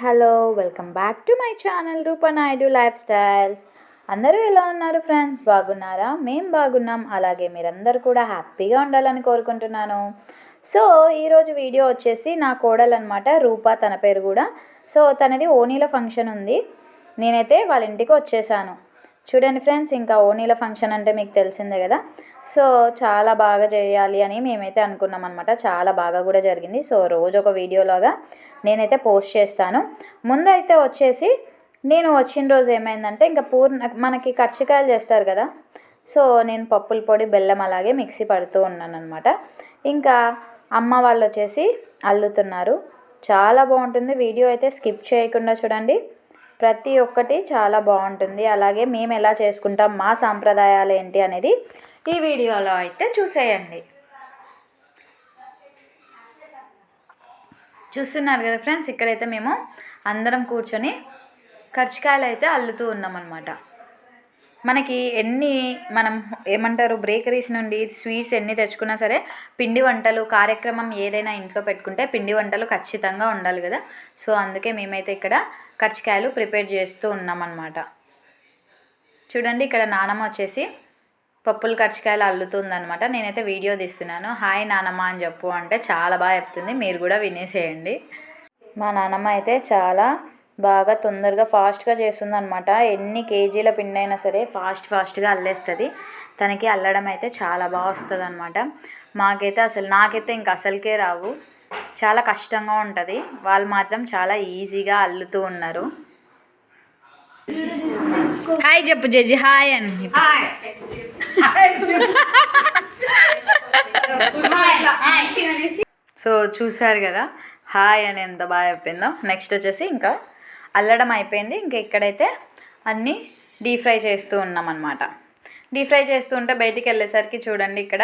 Hello welcome back to my channel Roopa Naidu life styles. అందరూ ఎలా ఉన్నారు ఫ్రెండ్స్? బాగున్నారా? మేము బాగున్నాం. అలాగే మీరందరూ కూడా హ్యాపీగా ఉండాలని కోరుకుంటున్నాను. సో ఈరోజు వీడియో వచ్చేసి నా కోడలు అనమాట రూప తన పేరు కూడా. సో తనది ఓనీలో ఫంక్షన్ ఉంది. నేనైతే వాళ్ళ ఇంటికి వచ్చేసాను. చూడండి ఫ్రెండ్స్ ఇంకా ఓనీల ఫంక్షన్ అంటే మీకు తెలిసిందే కదా. సో చాలా బాగా చేయాలి అని మేమైతే అనుకున్నాం అనమాట చాలా బాగా కూడా జరిగింది. సో రోజు ఒక వీడియోలాగా నేనైతే పోస్ట్ చేస్తాను. ముందైతే వచ్చేసి నేను వచ్చిన రోజు ఏమైందంటే ఇంకా పూర్ణ మనకి కర్చికాయలు చేస్తారు కదా. సో నేను పప్పుల పొడి బెల్లం అలాగే మిక్సీ పడుతూ ఉన్నాను అనమాట ఇంకా అమ్మ వాళ్ళు వచ్చేసి అల్లుతున్నారు. చాలా బాగుంటుంది. వీడియో అయితే స్కిప్ చేయకుండా చూడండి. ప్రతి ఒక్కటి చాలా బాగుంటుంది. అలాగే మేము ఎలా చేసుకుంటాం మా సాంప్రదాయాలు ఏంటి అనేది ఈ వీడియోలో అయితే చూసేయండి. చూస్తున్నారు కదా ఫ్రెండ్స్ ఇక్కడైతే మేము అందరం కూర్చొని కర్చికాయలు అయితే అల్లుతూ ఉన్నామన్నమాట. మనకి ఎన్ని మనం ఏమంటారు బేకరీస్ నుండి స్వీట్స్ ఎన్ని తెచ్చుకున్నా సరే పిండి వంటలు కార్యక్రమం ఏదైనా ఇంట్లో పెట్టుకుంటే పిండి వంటలు ఖచ్చితంగా ఉండాలి కదా. సో అందుకే మేమైతే ఇక్కడ కర్చికాయలు ప్రిపేర్ చేస్తూ ఉన్నామన్నమాట. చూడండి ఇక్కడ నానమ్మ వచ్చేసి పప్పులు కర్చికాయలు అల్లుతుందనమాట నేనైతే వీడియో తీస్తున్నాను. హాయ్ నానమ్మ అని చెప్పు అంటే చాలా బాగా చెప్తుంది. మీరు కూడా వినేసేయండి. మా నానమ్మ అయితే చాలా బాగా తొందరగా ఫాస్ట్గా చేస్తుంది అనమాట ఎన్ని కేజీల పిండి అయినా సరే ఫాస్ట్ ఫాస్ట్గా అల్లేస్తుంది. తనకి అల్లడం అయితే చాలా బాగా వస్తుంది అనమాట మాకైతే అసలు నాకైతే ఇంక అసలుకే రావు. చాలా కష్టంగా ఉంటుంది. వాళ్ళు మాత్రం చాలా ఈజీగా అల్లుతూ ఉన్నారు. హాయ్ చెప్పు జడ్జి హాయ్ అని. సో చూసారు కదా హాయ్ అని ఎంత బాగా చెప్పిందో. నెక్స్ట్ వచ్చేసి ఇంకా అల్లడం అయిపోయింది. ఇంకా ఇక్కడైతే అన్నీ డీప్ ఫ్రై చేస్తూ ఉన్నాం అనమాట డీప్ ఫ్రై చేస్తూ ఉంటే బయటికి వెళ్ళేసరికి చూడండి ఇక్కడ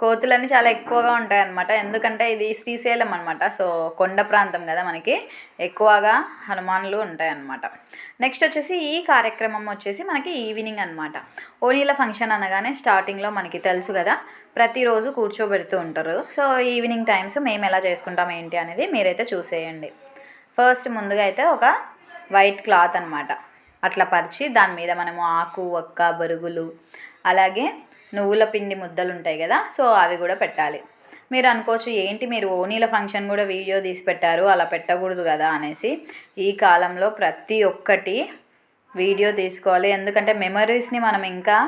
కోతులన్నీ చాలా ఎక్కువగా ఉంటాయన్నమాట. ఎందుకంటే ఇది శ్రీశైలం అనమాట సో కొండ ప్రాంతం కదా మనకి. ఎక్కువగా హనుమానులు ఉంటాయన్నమాట. నెక్స్ట్ వచ్చేసి ఈ కార్యక్రమం వచ్చేసి మనకి ఈవినింగ్ అనమాట ఓనీల ఫంక్షన్ అనగానే స్టార్టింగ్లో మనకి తెలుసు కదా ప్రతిరోజు కూర్చోబెడుతూ ఉంటారు. సో ఈవినింగ్ టైమ్స్ మేము ఎలా చేసుకుంటాం ఏంటి అనేది మీరైతే చూసేయండి. ఫస్ట్ ముందుగా అయితే ఒక వైట్ క్లాత్ అనమాట అట్లా పరిచి దాని మీద మనము ఆకు ఒక్క బరుగులు అలాగే నువ్వుల పిండి ముద్దలు ఉంటాయి కదా సో అవి కూడా పెట్టాలి. మీరు అనుకోవచ్చు ఏంటి మీరు ఓనీల ఫంక్షన్ కూడా వీడియో తీసి పెట్టారు అలా పెట్టకూడదు కదా అనేసి ఈ కాలంలో ప్రతి ఒక్కటి వీడియో తీసుకోవాలి. ఎందుకంటే మెమరీస్ని మనం ఇంకా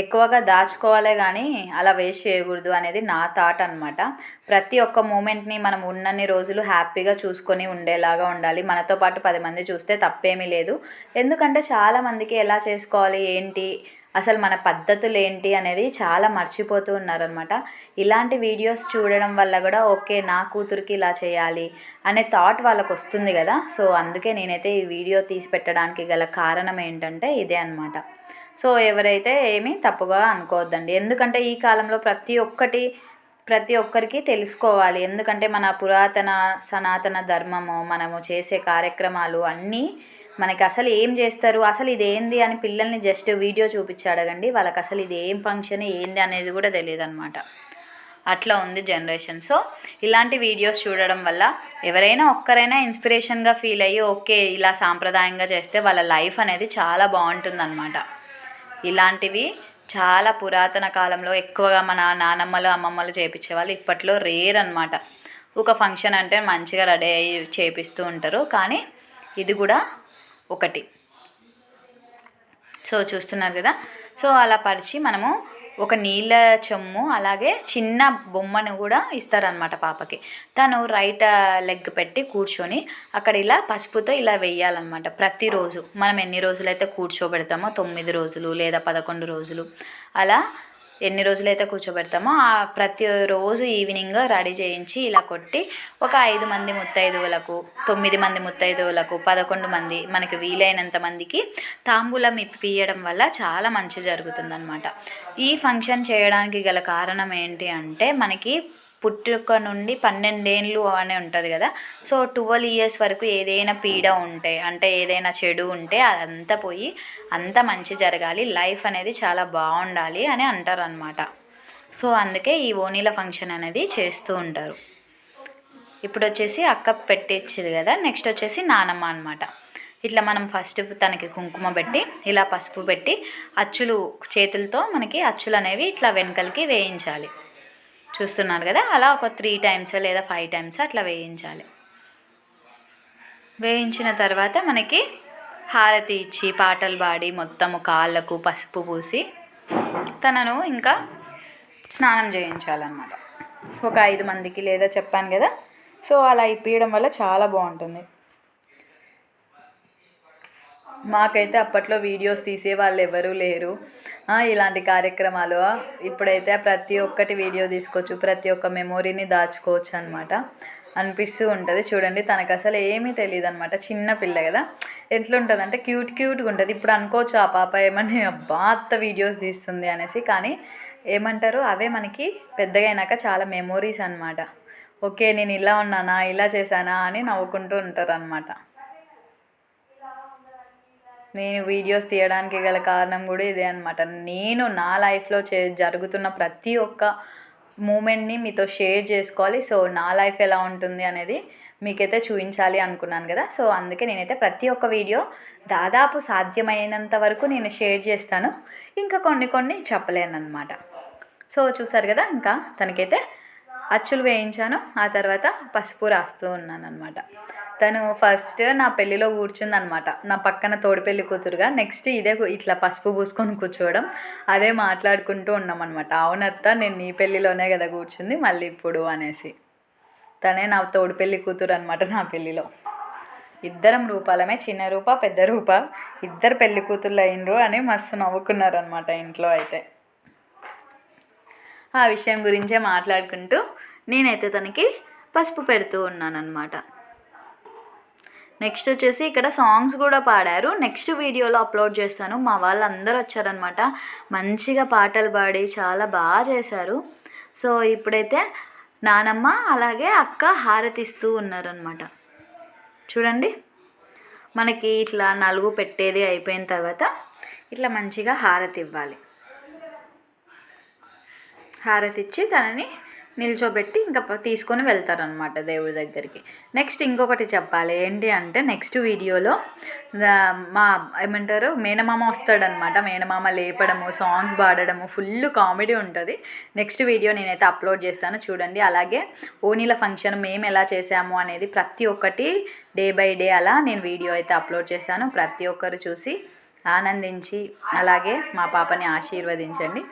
ఎక్కువగా దాచుకోవాలే కానీ అలా వేస్ట్ చేయకూడదు అనేది నా థాట్ అనమాట ప్రతి ఒక్క మూమెంట్ని మనం ఉన్నన్ని రోజులు హ్యాపీగా చూసుకొని ఉండేలాగా ఉండాలి. మనతో పాటు పది మంది చూస్తే తప్పేమీ లేదు. ఎందుకంటే చాలామందికి ఎలా చేసుకోవాలి ఏంటి అసలు మన పద్ధతులు ఏంటి అనేది చాలా మర్చిపోతూ ఉన్నారనమాట. ఇలాంటి వీడియోస్ చూడడం వల్ల కూడా ఓకే నా కూతురికి ఇలా చేయాలి అనే థాట్ వాళ్ళకు వస్తుంది కదా. సో అందుకే నేనైతే ఈ వీడియో తీసి పెట్టడానికి గల కారణం ఏంటంటే ఇదే అనమాట సో ఎవరైతే ఏమీ తప్పుగా అనుకోవద్దండి. ఎందుకంటే ఈ కాలంలో ప్రతి ఒక్కటి ప్రతి ఒక్కరికి తెలుసుకోవాలి. ఎందుకంటే మన పురాతన సనాతన ధర్మము మనము చేసే కార్యక్రమాలు అన్నీ మనకి అసలు ఏం చేస్తారు? అసలు ఇది ఏంది అని పిల్లల్ని జస్ట్ వీడియో చూపించి అడగండి వాళ్ళకి అసలు ఇది ఏం ఫంక్షన్ ఏంది అనేది కూడా తెలియదు అనమాట అట్లా ఉంది జనరేషన్. సో ఇలాంటి వీడియోస్ చూడడం వల్ల ఎవరైనా ఒక్కరైనా ఇన్స్పిరేషన్గా ఫీల్ అయ్యి ఓకే ఇలా సాంప్రదాయంగా చేస్తే వాళ్ళ లైఫ్ అనేది చాలా బాగుంటుందన్నమాట ఇలాంటివి చాలా పురాతన కాలంలో ఎక్కువగా మన నానమ్మలు అమ్మమ్మలు చేపించేవాళ్ళు ఇప్పట్లో రేర్ అనమాట ఒక ఫంక్షన్ అంటే మంచిగా రెడీ అయ్యి చేపిస్తూ ఉంటారు. కానీ ఇది కూడా ఒకటి. సో చూస్తున్నారు కదా? సో అలా పరిచి మనము ఒక నీళ్ళ చెమ్ము అలాగే చిన్న బొమ్మను కూడా ఇస్తారనమాట పాపకి. తను రైట్ లెగ్ పెట్టి కూర్చొని అక్కడ ఇలా పసుపుతో ఇలా వెయ్యాలన్నమాట ప్రతిరోజు. మనం ఎన్ని రోజులైతే కూర్చోబెడతామో తొమ్మిది రోజులు లేదా పదకొండు రోజులు. అలా ఎన్ని రోజులైతే కూర్చోబెడతామో ఆ ప్రతిరోజు ఈవినింగ్ రెడీ చేయించి ఇలా కొట్టి ఒక ఐదు మంది ముత్తైదువులకు తొమ్మిది మంది ముత్తైదువులకు పదకొండు మంది మనకి వీలైనంత మందికి తాంబూలం ఇప్పియడం వల్ల చాలా మంచి జరుగుతుందన్నమాట. ఈ ఫంక్షన్ చేయడానికి గల కారణం ఏంటి అంటే మనకి పుట్టుక నుండి పన్నెండేళ్ళు అని ఉంటుంది కదా. సో ట్వెల్వ్ ఇయర్స్ వరకు ఏదైనా పీడ ఉంటే అంటే ఏదైనా చెడు ఉంటే అదంతా పోయి అంతా మంచి జరగాలి. లైఫ్ అనేది చాలా బాగుండాలి అని అంటారు అనమాట సో అందుకే ఈ ఓనీల ఫంక్షన్ అనేది చేస్తూ ఉంటారు. ఇప్పుడు వచ్చేసి అక్క పెట్టించేది కదా నెక్స్ట్ వచ్చేసి నానమ్మ అనమాట ఇట్లా మనం ఫస్ట్ తనకి కుంకుమ పెట్టి ఇలా పసుపు పెట్టి అచ్చులు చేతులతో మనకి అచ్చులు అనేవి ఇట్లా వెనకలకి వేయించాలి. చూస్తున్నారు కదా అలా ఒక త్రీ టైమ్స్ లేదా ఫైవ్ టైమ్స్ అట్లా వేయించాలి. వేయించిన తర్వాత మనకి హారతి ఇచ్చి పాటలు పాడి మొత్తము కాళ్ళకు పసుపు పూసి తనను ఇంకా స్నానం చేయించాలన్నమాట. ఒక ఐదు మందికి లేదా చెప్పాను కదా సో అలా ఇప్పించడం వల్ల చాలా బాగుంటుంది. మాకైతే అప్పట్లో వీడియోస్ తీసే వాళ్ళు ఎవరూ లేరు ఇలాంటి కార్యక్రమాలు ఇప్పుడైతే ప్రతి ఒక్కటి వీడియో తీసుకోవచ్చు ప్రతి ఒక్క మెమొరీని దాచుకోవచ్చు అనమాట అనిపిస్తూ ఉంటుంది. చూడండి తనకు అసలు ఏమీ తెలియదు అనమాట చిన్న పిల్ల కదా. ఎట్లుంటుంది అంటే క్యూట్ క్యూట్గా ఉంటుంది. ఇప్పుడు అనుకోవచ్చు ఆ పాప ఏమని అబ్బా అత్త వీడియోస్ తీస్తుంది అనేసి. కానీ ఏమంటారు అవే మనకి పెద్దగా అయినాక చాలా మెమోరీస్ అనమాట ఓకే నేను ఇలా ఉన్నానా ఇలా చేశానా అని నవ్వుకుంటూ ఉంటారు అనమాట నేను వీడియోస్ తీయడానికి గల కారణం కూడా ఇదే అనమాట నేను నా లైఫ్లో చే జరుగుతున్న ప్రతి ఒక్క మూమెంట్ని మీతో షేర్ చేసుకోవాలి. సో నా లైఫ్ ఎలా ఉంటుంది అనేది మీకైతే చూపించాలి అనుకున్నాను కదా. సో అందుకే నేనైతే ప్రతి ఒక్క వీడియో దాదాపు సాధ్యమైనంత వరకు నేను షేర్ చేస్తాను. ఇంకా కొన్ని కొన్ని చెప్పలేను అనమాట సో చూసారు కదా ఇంకా తనకైతే అచ్చులు వేయించాను. ఆ తర్వాత పసుపు రాస్తూ ఉన్నాను అనమాట తను ఫస్ట్ నా పెళ్ళిలో కూర్చుందనమాట. నా పక్కన తోడి పెళ్ళి కూతురుగా నెక్స్ట్ ఇదే ఇట్లా పసుపు పూసుకొని కూర్చోవడం అదే మాట్లాడుకుంటూ ఉన్నామన్నమాట అవునత్త నేను నీ పెళ్ళిలోనే కదా కూర్చుంది మళ్ళీ ఇప్పుడు అనేసి. తనే నా తోడు పెళ్ళి కూతురు అనమాట నా పెళ్ళిలో. ఇద్దరం రూపాలమే చిన్న రూప పెద్ద రూప ఇద్దరు పెళ్ళి కూతుళ్ళు అయినరు అని మస్తు నవ్వుకున్నారనమాట ఇంట్లో అయితే. ఆ విషయం గురించే మాట్లాడుకుంటూ నేనైతే తనకి పసుపు పెడుతూ ఉన్నానన్నమాట నెక్స్ట్ వచ్చేసి ఇక్కడ సాంగ్స్ కూడా పాడారు. నెక్స్ట్ వీడియోలో అప్లోడ్ చేస్తాను. మా వాళ్ళందరూ వచ్చారనమాట మంచిగా పాటలు పాడి చాలా బాగా చేశారు. సో ఇప్పుడైతే నానమ్మ అలాగే అక్క హారతిస్తూ ఉన్నారనమాట చూడండి. మనకి ఇట్లా నలుగు పెట్టేది అయిపోయిన తర్వాత ఇట్లా మంచిగా హారతి ఇవ్వాలి. హారతి ఇచ్చి తనని నిల్చోబెట్టి ఇంకా తీసుకొని వెళ్తారనమాట దేవుడి దగ్గరికి. నెక్స్ట్ ఇంకొకటి చెప్పాలి. ఏంటి అంటే నెక్స్ట్ వీడియోలో మా ఏమంటారు మేనమామ వస్తాడనమాట మేనమామ లేపడము సాంగ్స్ పాడడము ఫుల్ కామెడీ ఉంటుంది. నెక్స్ట్ వీడియో నేనైతే అప్లోడ్ చేస్తాను చూడండి. అలాగే ఓనీల ఫంక్షన్ మేము ఎలా చేసాము అనేది ప్రతి ఒక్కటి డే బై డే అలా నేను వీడియో అయితే అప్లోడ్ చేస్తాను. ప్రతి ఒక్కరు చూసి ఆనందించి అలాగే మా పాపని ఆశీర్వదించండి.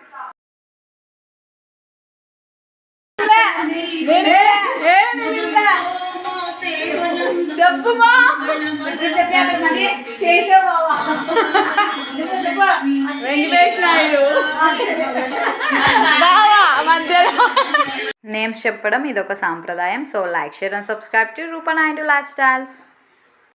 చెప్పుమా? వెంకటేష్ నాయుడు మధ్యలో. నేమ్స్ చెప్పడం ఇది ఒక సాంప్రదాయం so like share and subscribe to Roopa Naidu life styles.